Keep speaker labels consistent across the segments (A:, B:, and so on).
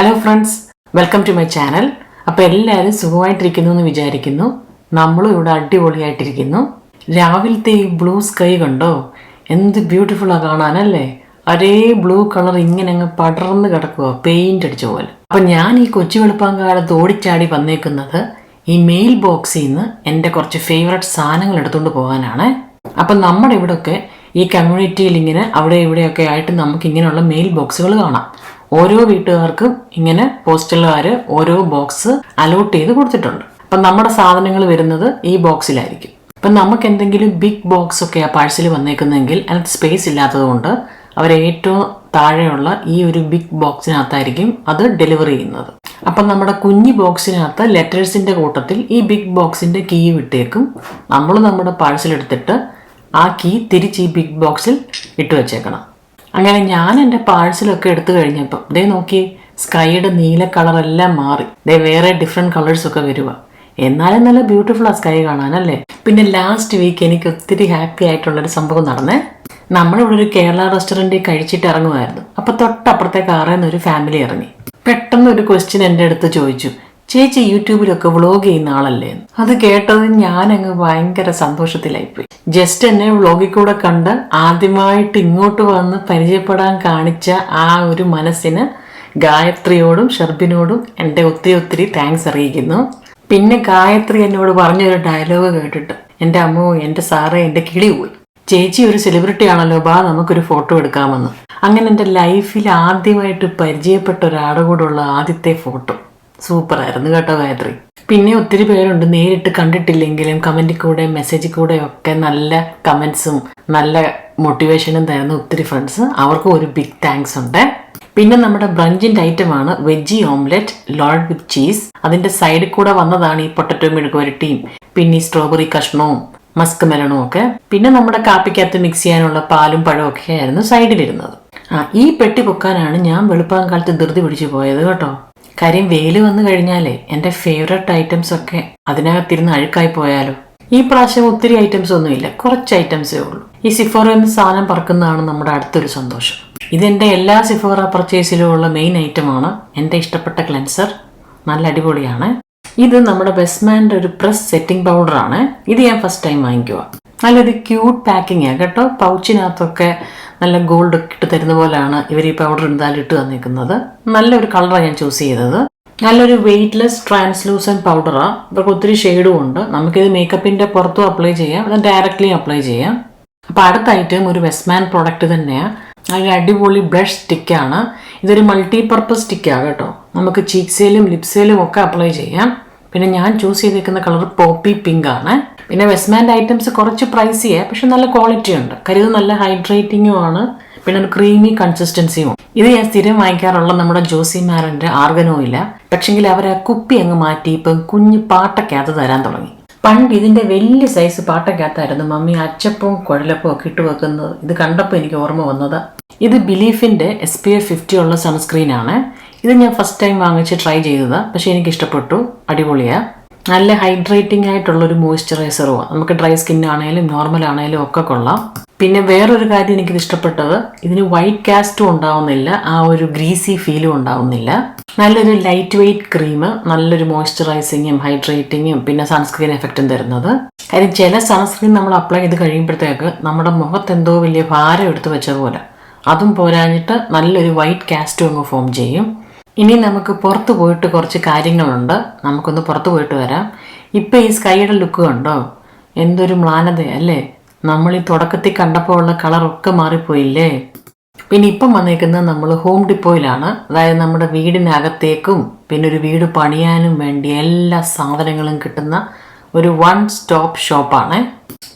A: Hello friends welcome to my channel അപ്പോൾ എല്ലാവരും സുഖമായിട്ടിരിക്കുന്നു എന്ന് വിചാരിക്കുന്നു. നമ്മളും ഇവിടെ അടിപൊളിയായിട്ടിരിക്കുന്നു. രാവിലത്തെ ഈ ബ്ലൂ സ്കൈ കണ്ടോ? എന്ത് ബ്യൂട്ടിഫുള്ളാണ് കാണാനല്ലേ? ഒരേ ബ്ലൂ കളർ ഇങ്ങനെ അങ്ങ് പടർന്ന് കിടക്കുക പെയിന്റ് അടിച്ച പോലെ. അപ്പം ഞാൻ ഈ കൊച്ചു വെളുപ്പാങ്കാലത്ത് ഓടിച്ചാടി വന്നേക്കുന്നത് ഈ മെയിൽ ബോക്സിൽ നിന്ന് എന്റെ കുറച്ച് ഫേവററ്റ് സാധനങ്ങൾ എടുത്തുകൊണ്ട് പോകാനാണ്. അപ്പം നമ്മുടെ ഇവിടെയൊക്കെ ഈ കമ്മ്യൂണിറ്റിയിൽ ഇങ്ങനെ അവിടെ ഇവിടെയൊക്കെ ആയിട്ട് നമുക്ക് ഇങ്ങനെയുള്ള മെയിൽ ബോക്സുകൾ കാണാം. ഓരോ വീട്ടുകാർക്കും ഇങ്ങനെ പോസ്റ്റലുകാർ ഓരോ ബോക്സ് അലോട്ട് ചെയ്ത് കൊടുത്തിട്ടുണ്ട്. അപ്പം നമ്മുടെ സാധനങ്ങൾ വരുന്നത് ഈ ബോക്സിലായിരിക്കും അപ്പം നമുക്ക് എന്തെങ്കിലും ബിഗ് ബോക്സ് ഒക്കെ ആ പാഴ്സൽ വന്നേക്കുന്നെങ്കിൽ അതിനകത്ത് സ്പേസ് ഇല്ലാത്തതുകൊണ്ട് അവർ ഏറ്റവും താഴെയുള്ള ഈ ഒരു ബിഗ് ബോക്സിനകത്തായിരിക്കും അത് ഡെലിവറി ചെയ്യുന്നത്. അപ്പം നമ്മുടെ കുഞ്ഞു ബോക്സിനകത്ത് ലെറ്റേഴ്സിന്റെ കൂട്ടത്തിൽ ഈ ബിഗ് ബോക്സിന്റെ കീ വിട്ടേക്കും. നമ്മൾ നമ്മുടെ പാഴ്സൽ എടുത്തിട്ട് ആ കീ തിരിച്ച് ഈ ബിഗ് ബോക്സിൽ ഇട്ട് വെച്ചേക്കണം. അങ്ങനെ ഞാൻ എന്റെ പാഴ്സലൊക്കെ എടുത്തു കഴിഞ്ഞപ്പം ദേ നോക്കി സ്കൈയുടെ നീല കളറെല്ലാം മാറി. ദേ വേറെ ഡിഫറെന്റ് കളേഴ്സൊക്കെ വരുക എന്നാലും നല്ല ബ്യൂട്ടിഫുൾ ആ സ്കൈ കാണാനല്ലേ? പിന്നെ ലാസ്റ്റ് വീക്ക് എനിക്ക് ഒത്തിരി ഹാപ്പി ആയിട്ടുള്ളൊരു സംഭവം നടന്നേ. നമ്മളിവിടെ ഒരു കേരള റെസ്റ്റോറന്റിൽ കഴിച്ചിട്ട് ഇറങ്ങുമായിരുന്നു അപ്പോൾ തൊട്ടപ്പുറത്തെ കാറിൽ നിന്ന് ഒരു ഫാമിലി ഇറങ്ങി. പെട്ടെന്ന് ഒരു ക്വസ്റ്റ്യൻ എന്റെ അടുത്ത് ചോദിച്ചു. ചേച്ചി യൂട്യൂബിലൊക്കെ വ്ളോഗ് ചെയ്യുന്ന ആളല്ലേ. അത് കേട്ടത് ഞാൻ അങ്ങ് ഭയങ്കര സന്തോഷത്തിലായിപ്പോയി. ജസ്റ്റ് എന്നെ വ്ളോഗിൽ കൂടെ കണ്ട് ആദ്യമായിട്ട് ഇങ്ങോട്ട് വന്ന് പരിചയപ്പെടാൻ കാണിച്ച ആ ഒരു മനസ്സിന് ഗായത്രിയോടും ഷർബിനോടും എന്റെ ഒത്തിരി ഒത്തിരി താങ്ക്സ് അറിയിക്കുന്നു. പിന്നെ ഗായത്രി എന്നോട് പറഞ്ഞൊരു ഡയലോഗ് കേട്ടിട്ട് എന്റെ അമ്മോ എന്റെ സാറേ എന്റെ കിളി പോയി. ചേച്ചി ഒരു സെലിബ്രിറ്റി ആണല്ലോ ബാ നമുക്കൊരു ഫോട്ടോ എടുക്കാമെന്ന്. അങ്ങനെ എന്റെ ലൈഫിൽ ആദ്യമായിട്ട് പരിചയപ്പെട്ട ഒരാളുടെ ആദ്യത്തെ ഫോട്ടോ സൂപ്പറായിരുന്നു കേട്ടോ ഗായത്രി. പിന്നെ ഒത്തിരി പേരുണ്ട് നേരിട്ട് കണ്ടിട്ടില്ലെങ്കിലും കമന്റിൽ കൂടെ മെസ്സേജിൽ കൂടെ ഒക്കെ നല്ല കമന്റ്സും നല്ല മോട്ടിവേഷനും തരുന്ന ഒത്തിരി ഫ്രണ്ട്സ് അവർക്കും ഒരു ബിഗ് താങ്ക്സ് ഉണ്ട്. പിന്നെ നമ്മുടെ ബ്രഞ്ചിന്റെ ഐറ്റമാണ് veggie omelette load with cheese അതിന്റെ സൈഡിൽ കൂടെ വന്നതാണ് ഈ പൊട്ടറ്റോ മെഴുകുവരട്ടിയും പിന്നെ ഈ സ്ട്രോബെറി കഷ്ണവും മസ്ക് മെലണും ഒക്കെ. പിന്നെ നമ്മുടെ കാപ്പിക്കകത്ത് മിക്സ് ചെയ്യാനുള്ള പാലും പഴവും ഒക്കെ ആയിരുന്നു സൈഡിലിരുന്നത് ആ ഈ പെട്ടി പൊക്കാനാണ് ഞാൻ വെളുപ്പാങ്കാലത്ത് ധൃതി പിടിച്ചു പോയത് കേട്ടോ. കാര്യം വെയിൽ വന്നു കഴിഞ്ഞാലേ എന്റെ ഫേവററ്റ് ഐറ്റംസ് ഒക്കെ അതിനകത്തിരുന്ന് അഴുക്കായി പോയാലോ? ഈ പ്രാവശ്യം ഒത്തിരി ഐറ്റംസ് ഒന്നുമില്ല കുറച്ച് ഐറ്റംസേ ഉള്ളൂ. ഈ സിഫോറ എന്ന സാധനം പറക്കുന്നതാണ് നമ്മുടെ അടുത്തൊരു സന്തോഷം. ഇതെന്റെ എല്ലാ സിഫോറ പർച്ചേസിലും ഉള്ള മെയിൻ ഐറ്റമാണ് എന്റെ ഇഷ്ടപ്പെട്ട ക്ലെൻസർ നല്ല അടിപൊളിയാണ്. ഇത് നമ്മുടെ ബെസ്മാന്റെ ഒരു പ്രസ് സെറ്റിംഗ് പൗഡറാണ് ഇത് ഞാൻ ഫസ്റ്റ് ടൈം വാങ്ങിക്കുക നല്ലൊരു ക്യൂട്ട് പാക്കിംഗ് ആണ് കേട്ടോ? പൗച്ചിനകത്തൊക്കെ നല്ല ഗോൾഡ് ഒക്കെ ഇട്ട് തരുന്ന പോലെയാണ് ഇവർ ഈ പൗഡർ എന്തായാലും ഇട്ട് തന്നിരിക്കുന്നത്. നല്ലൊരു കളറാണ് ഞാൻ ചൂസ് ചെയ്തത്. നല്ലൊരു വെയ്റ്റ്ലെസ് ട്രാൻസ്ലൂസൻ പൗഡറാണ് ഇവർക്ക് ഒത്തിരി ഷെയ്ഡും ഉണ്ട്. നമുക്കിത് മേക്കപ്പിന്റെ പുറത്തും അപ്ലൈ ചെയ്യാം. അത് ഡയറക്റ്റ്ലി അപ്ലൈ ചെയ്യാം. അപ്പോൾ അടുത്ത ഐറ്റം ഒരു വെസ്റ്റ്മാൻ പ്രോഡക്റ്റ് തന്നെയാണ് അതിൽ അടിപൊളി ബ്രഷ് സ്റ്റിക്കാണ് ഇതൊരു മൾട്ടി പർപ്പസ് സ്റ്റിക്കാണ് കേട്ടോ. നമുക്ക് ചീക്സേലും ലിപ്സേലും ഒക്കെ അപ്ലൈ ചെയ്യാം. പിന്നെ ഞാൻ ചൂസ് ചെയ്തിരിക്കുന്ന കളർ പോപ്പി പിങ്ക് ആണ്. പിന്നെ വെസ്മാന്റെ ഐറ്റംസ് കുറച്ച് പ്രൈസിയാണ് പക്ഷെ നല്ല ക്വാളിറ്റി ഉണ്ട്. കരുത് നല്ല ഹൈഡ്രേറ്റിംഗും ആണ്. പിന്നെ ഒരു ക്രീമി കൺസിസ്റ്റൻസിയും ഇത് ഞാൻ സ്ഥിരം വാങ്ങിക്കാറുള്ള നമ്മുടെ ജോസി മാരന്റെ ആർഗനോ ഇല്ല പക്ഷെങ്കിൽ അവർ ആ കുപ്പി അങ്ങ് മാറ്റി ഇപ്പം കുഞ്ഞ് പാട്ടക്കകത്ത് തരാൻ തുടങ്ങി. പണ്ട് ഇതിന്റെ വലിയ സൈസ് പാട്ടക്കകത്തായിരുന്നു മമ്മി അച്ചപ്പവും കുഴലപ്പവും ഒക്കെ ഇട്ട് വെക്കുന്നത്. ഇത് കണ്ടപ്പോൾ എനിക്ക് ഓർമ്മ വന്നത്. ഇത് ബിലീഫിന്റെ എസ് പി എഫ് ഫിഫ്റ്റി ഉള്ള സൺസ്ക്രീനാണ് ഇത് ഞാൻ ഫസ്റ്റ് ടൈം വാങ്ങിച്ച് ട്രൈ ചെയ്തത്. പക്ഷേ എനിക്ക് ഇഷ്ടപ്പെട്ടു അടിപൊളിയാ. നല്ല ഹൈഡ്രേറ്റിംഗ് ആയിട്ടുള്ളൊരു മോയ്സ്ചറൈസറുമാണ് നമുക്ക് ഡ്രൈ സ്കിൻ ആണെങ്കിലും നോർമൽ ആണെങ്കിലും ഒക്കെ കൊള്ളാം. പിന്നെ വേറൊരു കാര്യം എനിക്കിത് ഇഷ്ടപ്പെട്ടത്. ഇതിന് വൈറ്റ് കാസ്റ്റും ഉണ്ടാവുന്നില്ല. ആ ഒരു ഗ്രീസി ഫീലും ഉണ്ടാവുന്നില്ല. നല്ലൊരു ലൈറ്റ് വെയ്റ്റ് ക്രീം നല്ലൊരു മോയ്സ്ചറൈസിങ്ങും ഹൈഡ്രേറ്റിങ്ങും പിന്നെ സൺസ്ക്രീൻ എഫക്റ്റും തരുന്നത്. കാര്യം ചില സൺസ്ക്രീൻ നമ്മൾ അപ്ലൈ ചെയ്ത് കഴിയുമ്പോഴത്തേക്ക് നമ്മുടെ മുഖത്ത് എന്തോ വലിയ ഭാരം എടുത്തു വെച്ച പോലെ അതും പോരാഞ്ഞിട്ട് നല്ലൊരു വൈറ്റ് കാസ്റ്റും അങ്ങ് ഫോം ചെയ്യും. ഇനി നമുക്ക് പുറത്ത് പോയിട്ട് കുറച്ച് കാര്യങ്ങളുണ്ട്. നമുക്കൊന്ന് പുറത്ത് പോയിട്ട് വരാം. ഇപ്പം ഈ സ്കൈയുടെ ലുക്ക് കണ്ടോ? എന്തൊരു മ്ലാനത അല്ലേ? നമ്മൾ ഈ തുടക്കത്തിൽ കണ്ടപ്പോൾ ഉള്ള കളറൊക്കെ മാറിപ്പോയില്ലേ? പിന്നെ ഇപ്പം വന്നേക്കുന്നത് നമ്മൾ ഹോം ഡിപ്പോയിലാണ് അതായത് നമ്മുടെ വീടിനകത്തേക്കും പിന്നെ ഒരു വീട് പണിയാനും വേണ്ടി എല്ലാ സാധനങ്ങളും കിട്ടുന്ന ഒരു വൺ സ്റ്റോപ്പ് ഷോപ്പാണ്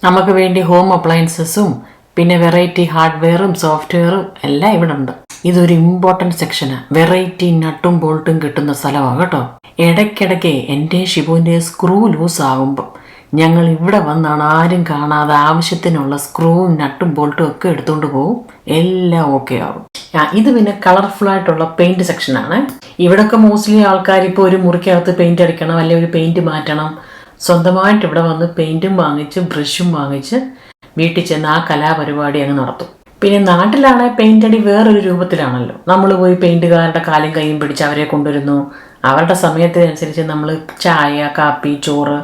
A: നമുക്ക് വേണ്ടി ഹോം അപ്ലയൻസസും പിന്നെ വെറൈറ്റി ഹാർഡ്വെയറും സോഫ്റ്റ്വെയറും എല്ലാം ഇവിടെ ഉണ്ട് ഇതൊരു ഇമ്പോർട്ടന്റ് സെക്ഷനാണ് വെറൈറ്റി നട്ടും ബോൾട്ടും കിട്ടുന്ന സ്ഥലമാണ് കേട്ടോ. ഇടയ്ക്കിടയ്ക്ക് എന്റെ ഷിബുവിന്റെ സ്ക്രൂ ലൂസ് ആകുമ്പം ഞങ്ങൾ ഇവിടെ വന്നാണ് ആരും കാണാതെ ആവശ്യത്തിനുള്ള സ്ക്രൂവും നട്ടും ബോൾട്ടും ഒക്കെ എടുത്തുകൊണ്ട് പോകും എല്ലാം ഓക്കെ ആവും. ഇത് പിന്നെ കളർഫുൾ ആയിട്ടുള്ള പെയിന്റ് സെക്ഷനാണ് ഇവിടൊക്കെ മോസ്റ്റ്ലി ആൾക്കാർ ഇപ്പോൾ ഒരു മുറിക്കകത്ത് പെയിന്റ് അടിക്കണം അല്ലെങ്കിൽ ഒരു പെയിന്റ് മാറ്റണം. സ്വന്തമായിട്ട് ഇവിടെ വന്ന് പെയിന്റും വാങ്ങിച്ച് ബ്രഷും വാങ്ങിച്ച് വീട്ടിൽ ചെന്ന് ആ കലാപരിപാടി അങ്ങ് നടത്തും. പിന്നെ നാട്ടിലാണെ പെയിന്റ് അടി വേറൊരു രൂപത്തിലാണല്ലോ. നമ്മൾ പോയി പെയിന്റുകാരുടെ കാലും കൈയും പിടിച്ച് അവരെ കൊണ്ടുവരുന്നു. അവരുടെ സമയത്തിനനുസരിച്ച് നമ്മൾ ചായ കാപ്പി ചോറ്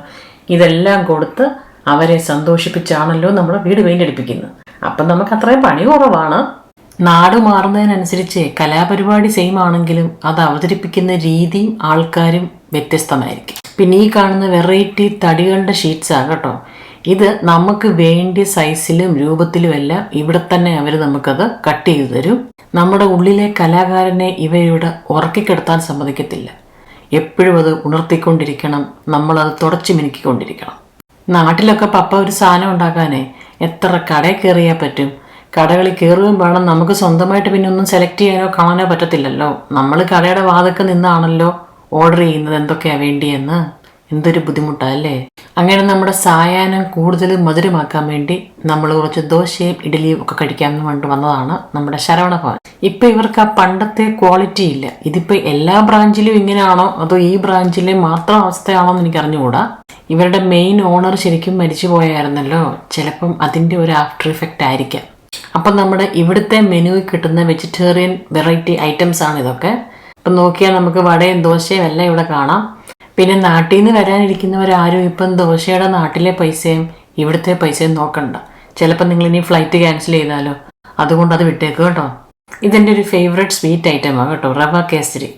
A: ഇതെല്ലാം കൊടുത്ത് അവരെ സന്തോഷിപ്പിച്ചാണല്ലോ നമ്മൾ വീട് പെയിന്റ് അടിപ്പിക്കുന്നത് അപ്പം നമുക്ക് അത്രയും പണി കുറവാണ്. നാട് മാറുന്നതിനനുസരിച്ച് കലാപരിപാടി സെയിം ആണെങ്കിലും അത് അവതരിപ്പിക്കുന്ന രീതിയും ആൾക്കാരും വ്യത്യസ്തമായിരിക്കും. പിന്നെ ഈ കാണുന്ന വെറൈറ്റി തടികളുടെ ഷീറ്റ്സാണ് ആകട്ടോ ഇത് നമുക്ക് വേണ്ടിയ സൈസിലും രൂപത്തിലും എല്ലാം ഇവിടെ തന്നെ അവർ നമുക്കത് കട്ട് ചെയ്തു തരും. നമ്മുടെ ഉള്ളിലെ കലാകാരനെ ഇവയുടെ ഉറക്കിക്കെടുത്താൻ സമ്മതിക്കത്തില്ല. എപ്പോഴും അത് ഉണർത്തിക്കൊണ്ടിരിക്കണം. നമ്മളത് തുടച്ചു മിനുക്കിക്കൊണ്ടിരിക്കണം. നാട്ടിലൊക്കെ പപ്പ ഒരു സാധനം ഉണ്ടാക്കാനേ എത്ര കടയിൽ കയറിയാൽ പറ്റും? കടകളിൽ കയറുകയും വേണം നമുക്ക് സ്വന്തമായിട്ട് പിന്നെ ഒന്നും സെലക്ട് ചെയ്യാനോ കാണാനോ പറ്റത്തില്ലല്ലോ. നമ്മൾ കടയുടെ വാതൊക്കെ നിന്നാണല്ലോ ഓർഡർ ചെയ്യുന്നത്. എന്തൊക്കെയാണ് വേണ്ടിയെന്ന്? എന്തൊരു ബുദ്ധിമുട്ടല്ലേ? അങ്ങനെ നമ്മുടെ സായാഹ്നം കൂടുതൽ മധുരമാക്കാൻ വേണ്ടി നമ്മൾ കുറച്ച് ദോശയും ഇഡലിയും ഒക്കെ കഴിക്കാമെന്ന് വേണ്ടി വന്നതാണ് നമ്മുടെ ശരവണ ഭവൻ. ഇപ്പൊ ഇവർക്ക് ആ പണ്ടത്തെ ക്വാളിറ്റി ഇല്ല. ഇതിപ്പോ എല്ലാ ബ്രാഞ്ചിലും ഇങ്ങനെയാണോ? അതോ ഈ ബ്രാഞ്ചിലെ മാത്രം അവസ്ഥയാണോ എന്ന് എനിക്ക് അറിഞ്ഞുകൂടാ ഇവരുടെ മെയിൻ ഓണർ ശരിക്കും മരിച്ചു പോയായിരുന്നല്ലോ. ചിലപ്പം അതിന്റെ ഒരു ആഫ്റ്റർ ഇഫക്റ്റ് ആയിരിക്കാം. അപ്പം നമ്മുടെ ഇവിടുത്തെ മെനുവിൽ കിട്ടുന്ന വെജിറ്റേറിയൻ വെറൈറ്റി ഐറ്റംസ് ആണ് ഇതൊക്കെ അപ്പം നോക്കിയാൽ നമുക്ക് വടയും ദോശയും എല്ലാം ഇവിടെ കാണാം. പിന്നെ നാട്ടിൽ നിന്ന് വരാനിരിക്കുന്നവരാരും ഇപ്പം ദോശയുടെ നാട്ടിലെ പൈസയും ഇവിടുത്തെ പൈസയും നോക്കണ്ട. ചിലപ്പോൾ നിങ്ങൾ ഇനി ഫ്ലൈറ്റ് ക്യാൻസൽ ചെയ്താലോ. അതുകൊണ്ട് അത് വിട്ടേക്ക് കേട്ടോ. ഇതെന്റെ ഒരു ഫേവറേറ്റ് സ്വീറ്റ് ആണ് കേട്ടോ റവ കേസരി.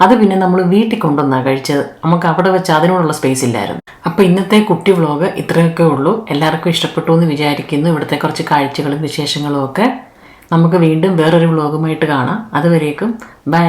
A: അത് പിന്നെ നമ്മൾ വീട്ടിൽ കൊണ്ടുവന്നാണ് കഴിച്ചത്. നമുക്ക് അവിടെ വെച്ച് അതിനോടുള്ള സ്പേസ് ഇല്ലായിരുന്നു. അപ്പോൾ ഇന്നത്തെ കുട്ടി വ്ളോഗ് ഇത്രയൊക്കെ ഉള്ളൂ. എല്ലാവർക്കും ഇഷ്ടപ്പെട്ടു എന്ന് വിചാരിക്കുന്നു. ഇവിടുത്തെ കുറച്ച് കാഴ്ചകളും വിശേഷങ്ങളും ഒക്കെ നമുക്ക് വീണ്ടും വേറൊരു വ്ളോഗുമായിട്ട് കാണാം. അതുവരേക്കും bye